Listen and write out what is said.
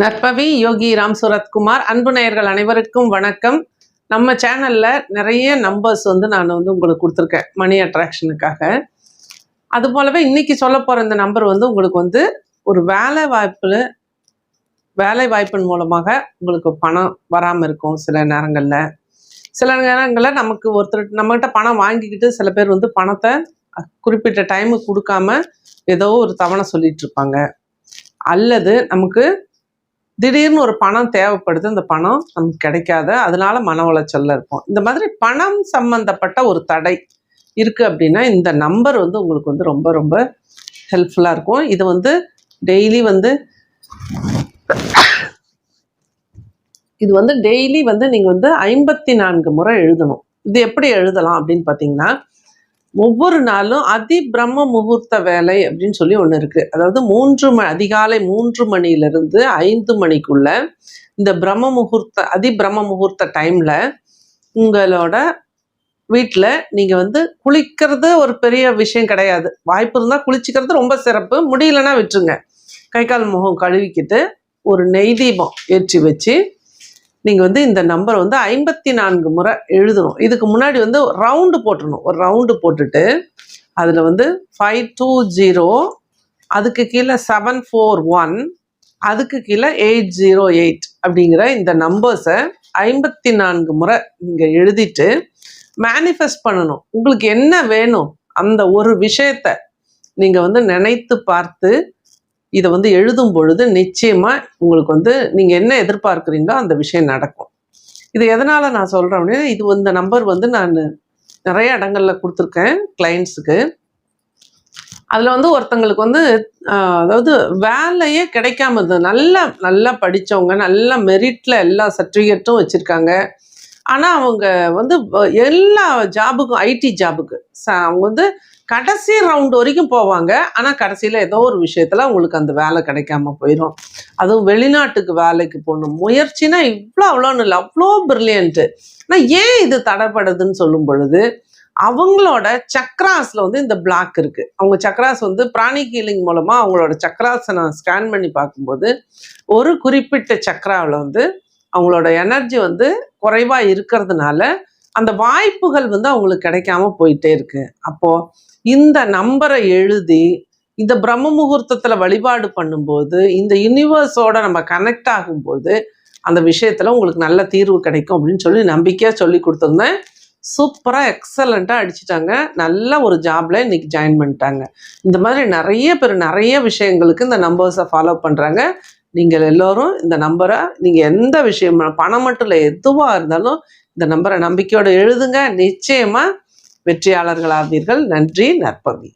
நற்பவி யோகி ராம் சுரத்குமார். அன்பு நேயர்கள் அனைவருக்கும் வணக்கம். நம்ம சேனல்ல நிறைய நம்பர்ஸ் வந்து நான் வந்து உங்களுக்கு கொடுத்துருக்கேன். மணி அட்ராக்ஷனுக்காக அது போலவே இன்னைக்கு சொல்ல போற இந்த நம்பர் வந்து உங்களுக்கு வந்து ஒரு வேலை வாய்ப்புல வேலை வாய்ப்பின் மூலமாக உங்களுக்கு பணம் வராமல் இருக்கும் சில நேரங்களில். சில நேரங்களில் நமக்கு ஒருத்தர் நம்மகிட்ட பணம் வாங்கிக்கிட்டு சில பேர் வந்து பணத்தை குறிப்பிட்ட டைமுக்கு கொடுக்காம ஏதோ ஒரு தவணை சொல்லிட்டு இருப்பாங்க. அல்லது நமக்கு திடீர்னு ஒரு பணம் தேவைப்படுது அந்த பணம் நமக்கு கிடைக்காத அதனால மன உளைச்சல்ல இருப்போம். இந்த மாதிரி பணம் சம்பந்தப்பட்ட ஒரு தடை இருக்கு அப்படின்னா இந்த நம்பர் வந்து உங்களுக்கு வந்து ரொம்ப ரொம்ப ஹெல்ப்ஃபுல்லாக இருக்கும். இது வந்து டெய்லி வந்து இது வந்து டெய்லி வந்து நீங்கள் வந்து ஐம்பத்தி நான்கு முறை எழுதணும். இது எப்படி எழுதலாம் அப்படின்னு பார்த்தீங்கன்னா ஒவ்வொரு நாளும் அதி பிரம்ம முகூர்த்த வேலை அப்படின்னு சொல்லி ஒன்று இருக்குது அதாவது மூன்று ம அதிகாலை மூன்று மணியிலிருந்து ஐந்து மணிக்குள்ள இந்த பிரம்ம முகூர்த்த அதி பிரம்ம முகூர்த்த டைமில் உங்களோட வீட்டில் நீங்கள் வந்து குளிக்கிறது ஒரு பெரிய விஷயம் கிடையாது. வாய்ப்பு இருந்தால் குளிச்சுக்கிறது ரொம்ப சிறப்பு. முடியலன்னா விட்டுருங்க. கை கால் முகம் கழுவிக்கிட்டு ஒரு நெய் தீபம் ஏற்றி வச்சு நீங்கள் வந்து இந்த நம்பர் வந்து ஐம்பத்தி நான்கு முறை எழுதணும். இதுக்கு முன்னாடி வந்து ரவுண்டு போட்டுடணும். ஒரு ரவுண்டு போட்டுட்டு அதில் வந்து ஃபைவ் டூ ஜீரோ அதுக்கு கீழே செவன் ஃபோர் ஒன் அதுக்கு கீழே எயிட் ஜீரோ எயிட் அப்படிங்கிற இந்த நம்பர்ஸை ஐம்பத்தி நான்கு முறை நீங்கள் எழுதிட்டு மேனிஃபெஸ்ட் பண்ணணும். உங்களுக்கு என்ன வேணும்? அந்த ஒரு விஷயத்த நீங்கள் வந்து நினைத்து பார்த்து இதை வந்து எழுதும் பொழுது நிச்சயமாக உங்களுக்கு வந்து நீங்கள் என்ன எதிர்பார்க்குறீங்களோ அந்த விஷயம் நடக்கும். இது எதனால் நான் சொல்கிறேன் அப்படின்னா இது இந்த நம்பர் வந்து நான் நிறைய இடங்கள்ல கொடுத்துருக்கேன் கிளைண்ட்ஸுக்கு அதில் வந்து ஒருத்தங்களுக்கு வந்து அதாவது வேலையே கிடைக்காம இருந்தது. நல்லா நல்லா படித்தவங்க நல்ல மெரிட்டில் எல்லா சர்டிஃபிகேட்டும் வச்சுருக்காங்க. ஆனால் அவங்க வந்து எல்லா ஜாபுக்கும் ஐடி ஜாபுக்கு அவங்க வந்து கடைசி ரவுண்ட் வரைக்கும் போவாங்க. ஆனால் கடைசியில் ஏதோ ஒரு விஷயத்தில் அவங்களுக்கு அந்த வேலை கிடைக்காம போயிடும் அதுவும் வெளிநாட்டுக்கு வேலைக்கு போகணும். முயற்சினா இவ்வளோ அவ்வளோன்னு இல்லை அவ்வளோ பிரில்லியன்ட்டு ஆனால் ஏன் இது தடைப்படுதுன்னு சொல்லும் பொழுது அவங்களோட சக்ராஸில் வந்து இந்த பிளாக் இருக்குது அவங்க சக்ராஸ் வந்து பிராணி ஹீலிங் மூலமாக அவங்களோட சக்ராஸை நான் ஸ்கேன் பண்ணி பார்க்கும்போது ஒரு குறிப்பிட்ட சக்ராவில் வந்து அவங்களோட எனர்ஜி வந்து குறைவாக இருக்கிறதுனால அந்த வாய்ப்புகள் வந்து அவங்களுக்கு கிடைக்காம போயிட்டே இருக்கு. அப்போ இந்த நம்பரை எழுதி இந்த பிரம்ம முகூர்த்தத்தில் வழிபாடு பண்ணும்போது இந்த யூனிவர்ஸோட நம்ம கனெக்ட் ஆகும்போது அந்த விஷயத்தில் உங்களுக்கு நல்ல தீர்வு கிடைக்கும் அப்படின்னு சொல்லி நம்பிக்கையாக சொல்லி கொடுத்துருந்தேன். சூப்பராக எக்ஸலண்ட்டாக அடிச்சிட்டாங்க. நல்ல ஒரு ஜாப்ல இன்னைக்கு ஜாயின் பண்ணிட்டாங்க. இந்த மாதிரி நிறைய பேர் நிறைய விஷயங்களுக்கு இந்த நம்பர்ஸை ஃபாலோ பண்ணுறாங்க நீங்கள் எல்லோரும் இந்த நம்பரை நீங்கள் எந்த விஷயம் பணம் மட்டும் இல்லை எதுவாக இருந்தாலும் இந்த நம்பரை நம்பிக்கையோடு எழுதுங்க. நிச்சயமாக வெற்றியாளர்களாவீர்கள். நன்றி நற்பவி.